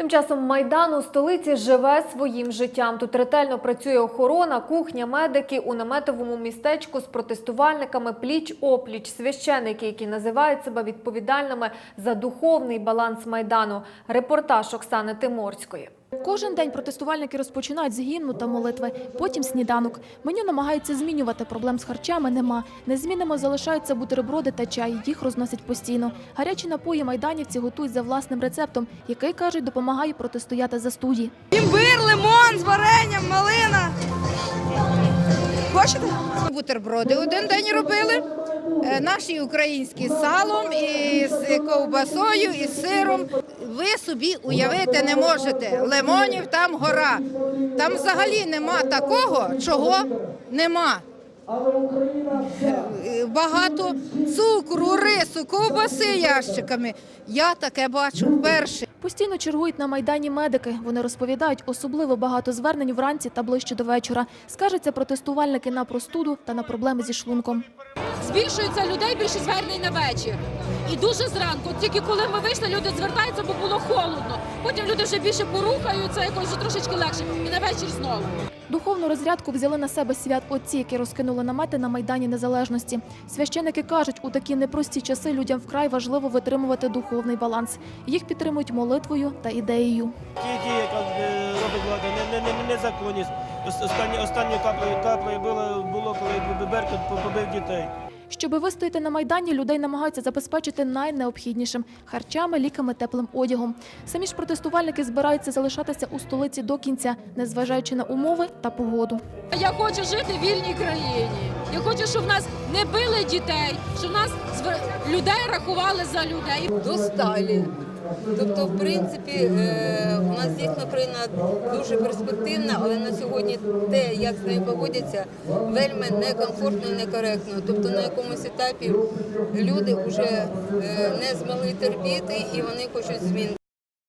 Тим часом майдан у столиці живе своїм життям. Тут ретельно працює охорона, кухня, медики у наметовому містечку з протестувальниками пліч опліч, священики, які називають себе відповідальними за духовний баланс майдану. Репортаж Оксани Тиморської. Кожен день протестувальники розпочинають з гімну та молитви, потім сніданок. Меню намагаються змінювати, проблем з харчами нема. Незмінними залишаються бутерброди та чай, їх розносять постійно. Гарячі напої майданівці готують за власним рецептом, який, кажуть, допомагає протистояти за студії. Імбир, лимон з варенням, малина. Хочете? Бутерброди один день робили. Е, Наші українські салом, і з ковбасою, і сиром. Ви собі уявити не можете. Лимонів там гора. Там взагалі нема такого, чого нема. Е, Багато цукру, рису, ковбаси ящиками. Я таке бачу вперше. Постійно чергують на майдані медики. Вони розповідають, особливо багато звернень вранці та ближче до вечора. Скаржаться протестувальники на простуду та на проблеми зі шлунком. Збільшується людей більше звернень на вечір. І дуже зранку, тільки коли ми вийшли, люди звертаються, бо було холодно. Потім люди вже більше порухаються, якось вже трошечки легше. І на вечір знову. Духовну розрядку взяли на себе свят отці, які розкинули намети на майдані незалежності. Священики кажуть, у такі непрості часи людям вкрай важливо витримувати духовний баланс. Їх підтримують молитвою та ідеєю. Ті дії, яка е, робить влада, не, не, не, незаконність. Ос- Останні, останньою каплею, каплею було, було, коли Беркут побив дітей. Щоби вистояти на майдані, людей намагаються забезпечити найнеобхіднішим харчами, ліками, теплим одягом. Самі ж протестувальники збираються залишатися у столиці до кінця, незважаючи на умови та погоду. Я хочу жити в вільній країні. Я хочу, щоб в нас не били дітей, щоб в нас людей рахували за людей. до сталі. Тобто, в принципі, е, у нас дійсно країна дуже перспективна, але на сьогодні те, як з нею поводяться, вельми некомфортно і некоректно. Тобто на якомусь етапі люди вже е, не змогли терпіти і вони хочуть змін.